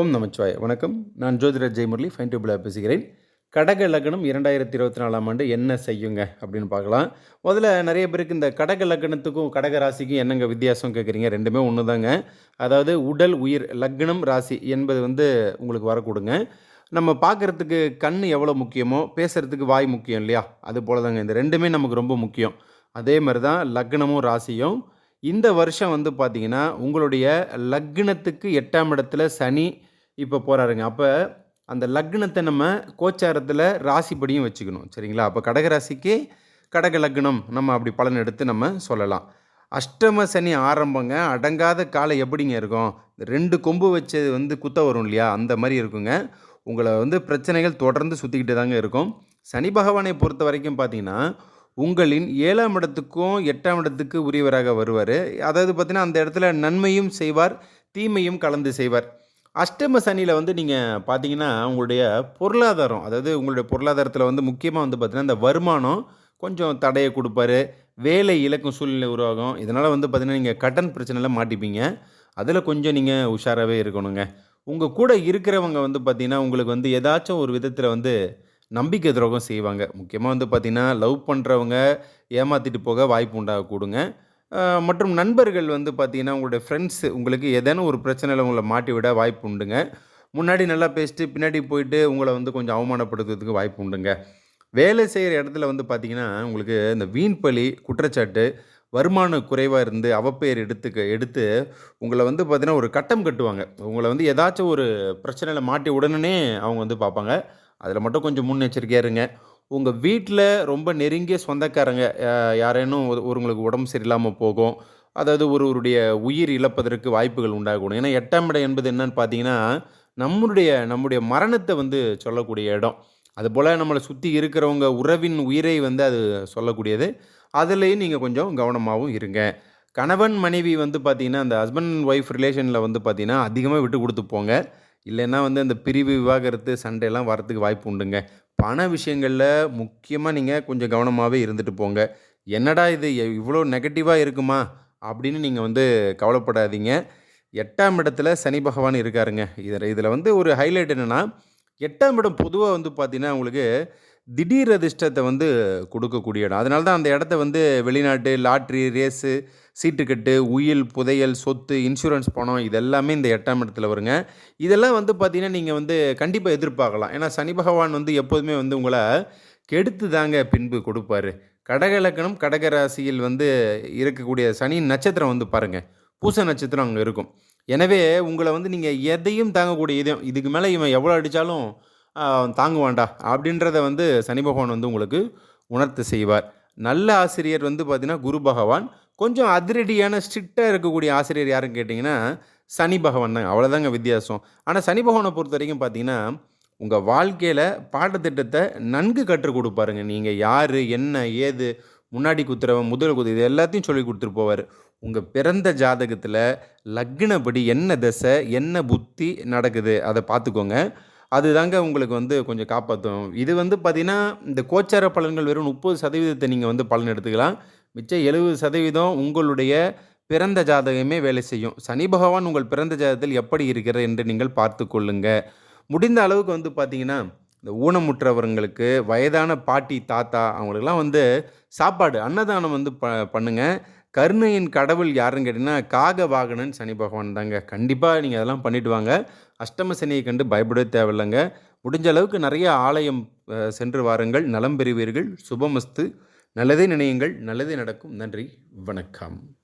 ஓம் நமச்சிவாய். வணக்கம். நான் ஜோதிடர் ஜெயமுரளி ஃபைன் டூபிளாக பேசுகிறேன். கடக லக்னம் இரண்டாயிரத்தி இருபத்தி நாலாம் ஆண்டு என்ன செய்யுங்க அப்படின்னு பார்க்கலாம். முதல்ல நிறைய பேருக்கு இந்த கடக லக்னத்துக்கும் கடக ராசிக்கும் என்னங்க வித்தியாசம் கேட்குறீங்க ரெண்டுமே ஒன்று தாங்க அதாவது உடல் உயிர் லக்னம் ராசி என்பது வந்து உங்களுக்கு வரக்கூடுங்க. நம்ம பார்க்குறதுக்கு கண் எவ்வளோ முக்கியமோ பேசுகிறதுக்கு வாய் முக்கியம் இல்லையா? அது போல தாங்க இந்த ரெண்டுமே நமக்கு ரொம்ப முக்கியம். அதே மாதிரி தான் லக்னமும் ராசியும் இந்த வருஷம் வந்து பார்த்திங்கன்னா உங்களுடைய லக்னத்துக்கு எட்டாம் இடத்துல சனி இப்போ போகிறாருங்க அப்போ அந்த லக்னத்தை நம்ம கோச்சாரத்தில் ராசிப்படியும் வச்சுக்கணும். சரிங்களா? அப்போ கடகராசிக்கு கடக லக்னம் நம்ம அப்படி பலன் எடுத்து நம்ம சொல்லலாம். அஷ்டம சனி ஆரம்பங்க. அடங்காத காலை எப்படிங்க இருக்கும்? இந்த ரெண்டு கொம்பு வச்சது வந்து குத்த வரும் இல்லையா? அந்த மாதிரி இருக்குங்க. உங்களை வந்து பிரச்சனைகள் தொடர்ந்து சுற்றிக்கிட்டு தாங்க இருக்கும். சனி பகவானை பொறுத்த வரைக்கும் பார்த்தீங்கன்னா உங்களின் ஏழாம் இடத்துக்கும் எட்டாம் இடத்துக்கு உரியவராக வருவார். அதாவது பார்த்தீங்கன்னா அந்த இடத்துல நன்மையும் செய்வார் தீமையும் கலந்து செய்வார். அஷ்டம சனியில் வந்து நீங்கள் பார்த்தீங்கன்னா உங்களுடைய பொருளாதாரம் அதாவது உங்களுடைய பொருளாதாரத்தில் வந்து முக்கியமாக வந்து பார்த்தீங்கன்னா இந்த வருமானம் கொஞ்சம் தடையை கொடுப்பாரு. வேலை இழக்கும் சூழ்நிலை உருவாகும். இதனால் வந்து பார்த்திங்கன்னா நீங்கள் கடன் பிரச்சனையில் மாட்டிப்பீங்க. அதில் கொஞ்சம் நீங்கள் உஷாராகவே இருக்கணுங்க. உங்கள் கூட இருக்கிறவங்க வந்து பார்த்திங்கன்னா உங்களுக்கு வந்து ஏதாச்சும் ஒரு விதத்தில் வந்து நம்பிக்கை துரோகம் செய்வாங்க. முக்கியமாக வந்து பார்த்திங்கன்னா லவ் பண்ணுறவங்க ஏமாற்றிட்டு போக வாய்ப்பு உண்டாக கூடுங்க மற்றும் நண்பர்கள் வந்து பார்த்திங்கன்னா உங்களுடைய ஃப்ரெண்ட்ஸ் உங்களுக்கு ஏதேனும் ஒரு பிரச்சனையில் உங்களை மாட்டி விட வாய்ப்பு உண்டுங்க. முன்னாடி நல்லா பேசிட்டு பின்னாடி போயிட்டு உங்களை வந்து கொஞ்சம் அவமானப்படுத்துறதுக்கு வாய்ப்பு உண்டுங்க. வேலை செய்கிற இடத்துல வந்து பார்த்திங்கன்னா உங்களுக்கு இந்த வீண் பலி குற்றச்சாட்டு வருமானம் குறைவாக இருந்து அவப்பெயர் எடுத்துக்க எடுத்து உங்களை வந்து பார்த்திங்கன்னா ஒரு கட்டம் கட்டுவாங்க. உங்களை வந்து ஏதாச்சும் ஒரு பிரச்சனையில் மாட்டி உடனே அவங்க வந்து பார்ப்பாங்க. அதில் மட்டும் கொஞ்சம் முன்னெச்சரிக்கையாக இருங்க உங்கள் வீட்டில் ரொம்ப நெருங்கிய சொந்தக்காரங்க யாரேனும் ஒரு- ஒருவங்களுக்கு உடம்பு சரியில்லாமல் போகும். அதாவது ஒருவருடைய உயிர் இழப்பதற்கு வாய்ப்புகள் உண்டாகக்கூடும் ஏன்னா எட்டாம் இடம் என்பது என்னன்னு பார்த்தீங்கன்னா நம்மளுடைய நம்முடைய மரணத்தை வந்து சொல்லக்கூடிய இடம். அதுபோல் நம்மளை சுற்றி இருக்கிறவங்க உறவின் உயிரை வந்து அது சொல்லக்கூடியது. அதுலேயும் நீங்கள் கொஞ்சம் கவனமாகவும் இருங்க. கணவன் மனைவி வந்து பார்த்திங்கன்னா அந்த ஹஸ்பண்ட் அண்ட் ஒய்ஃப் ரிலேஷனில் வந்து பார்த்திங்கன்னா அதிகமாக விட்டு கொடுத்து போங்க. இல்லைன்னா வந்து அந்த பிரிவு விவாகரத்து சண்டையெல்லாம் வரத்துக்கு வாய்ப்பு உண்டுங்க. பண விஷயங்களில் முக்கியமாக நீங்கள் கொஞ்சம் கவனமாகவே இருந்துட்டு போங்க. என்னடா இது? எ- இவ்வளோ நெகட்டிவாக இருக்குமா? அப்படின்னு நீங்கள் வந்து கவலைப்படாதீங்க. எட்டாம் இடத்துல சனி பகவான் இருக்காருங்க. இதில் இதில் வந்து ஒரு ஹைலைட் என்னென்னா எட்டாம் இடம் பொதுவாக வந்து பார்த்தீங்கன்னா உங்களுக்கு திடீர் அதிர்ஷ்டத்தை வந்து கொடுக்கக்கூடிய இடம். அதனால தான் அந்த இடத்த வந்து வெளிநாட்டு லாட்ரி ரேஸு சீட்டுக்கட்டு உயில் புதையல் சொத்து இன்சூரன்ஸ் பணம் இதெல்லாமே இந்த எட்டாம் இடத்துல வருங்க. இதெல்லாம் வந்து பார்த்தீங்கன்னா நீங்கள் வந்து கண்டிப்பாக எதிர்பார்க்கலாம். ஏன்னா சனி பகவான் வந்து எப்போதுமே வந்து உங்களை கெடுத்து தாங்க பின்பு கொடுப்பாரு. கடக இலக்கணம் கடக ராசியில் வந்து இருக்கக்கூடிய சனி நட்சத்திரம் வந்து பாருங்கள் பூச நட்சத்திரம் அங்கே இருக்கும். எனவே உங்களை வந்து நீங்கள் எதையும் தாங்கக்கூடிய இதையும் இதுக்கு மேலே இவன் எவ்வளோ அடித்தாலும் தாங்குவான்டா அப்படின்றத வந்து சனி பகவான் வந்து உங்களுக்கு உணர்த்து செய்வார். நல்ல ஆசிரியர் வந்து பார்த்தீங்கன்னா குரு பகவான். கொஞ்சம் அதிரடியான ஸ்ட்ரிக்டாக இருக்கக்கூடிய ஆசிரியர் யாருன்னு கேட்டிங்கன்னா சனி பகவான் தாங்க. அவ்வளோதாங்க வித்தியாசம். ஆனால் சனி பகவானை பொறுத்த வரைக்கும் பார்த்தீங்கன்னா உங்கள் வாழ்க்கையில் பாடத்திட்டத்தை நன்கு கற்றுக் கொடுப்பாருங்க. நீங்கள் யார் என்ன ஏது முன்னாடி குத்துறவன் முதல் குத்து இது எல்லாத்தையும் சொல்லி கொடுத்துட்டு போவார். உங்கள் பிறந்த ஜாதகத்தில் லக்னப்படி என்ன தசை என்ன புத்தி நடக்குது அதை பார்த்துக்கோங்க அதுதாங்க உங்களுக்கு வந்து கொஞ்சம் காப்பாற்றும் இது வந்து பார்த்திங்கன்னா இந்த கோச்சார பலன்கள் வெறும் முப்பது சதவீதத்தை நீங்கள் வந்து பலன் எடுத்துக்கலாம். மிச்சம் எழுபது சதவீதம் உங்களுடைய பிறந்த ஜாதகமே வேலை செய்யும். சனி பகவான் உங்கள் பிறந்த ஜாதகத்தில் எப்படி இருக்கிறது என்று நீங்கள் பார்த்து கொள்ளுங்க. முடிந்த அளவுக்கு வந்து பார்த்தீங்கன்னா இந்த ஊனமுற்றவர்களுக்கு வயதான பாட்டி தாத்தா அவங்களுக்கெல்லாம் வந்து சாப்பாடு அன்னதானம் வந்து ப பண்ணுங்கள் கருணையின் கடவுள் யாருன்னு கேட்டிங்கன்னா காக வாகனன் சனி பகவான் தாங்க. கண்டிப்பாக நீங்கள் அதெல்லாம் பண்ணிட்டு வாங்க. அஷ்டம சனியை கண்டு பயப்படவே தேவையில்லைங்க. முடிஞ்ச அளவுக்கு நிறைய ஆலயம் சென்று வாருங்கள். நலம் பெறுவீர்கள். சுபமஸ்து. நல்லதே நினையுங்கள் நல்லதே நடக்கும். நன்றி வணக்கம்.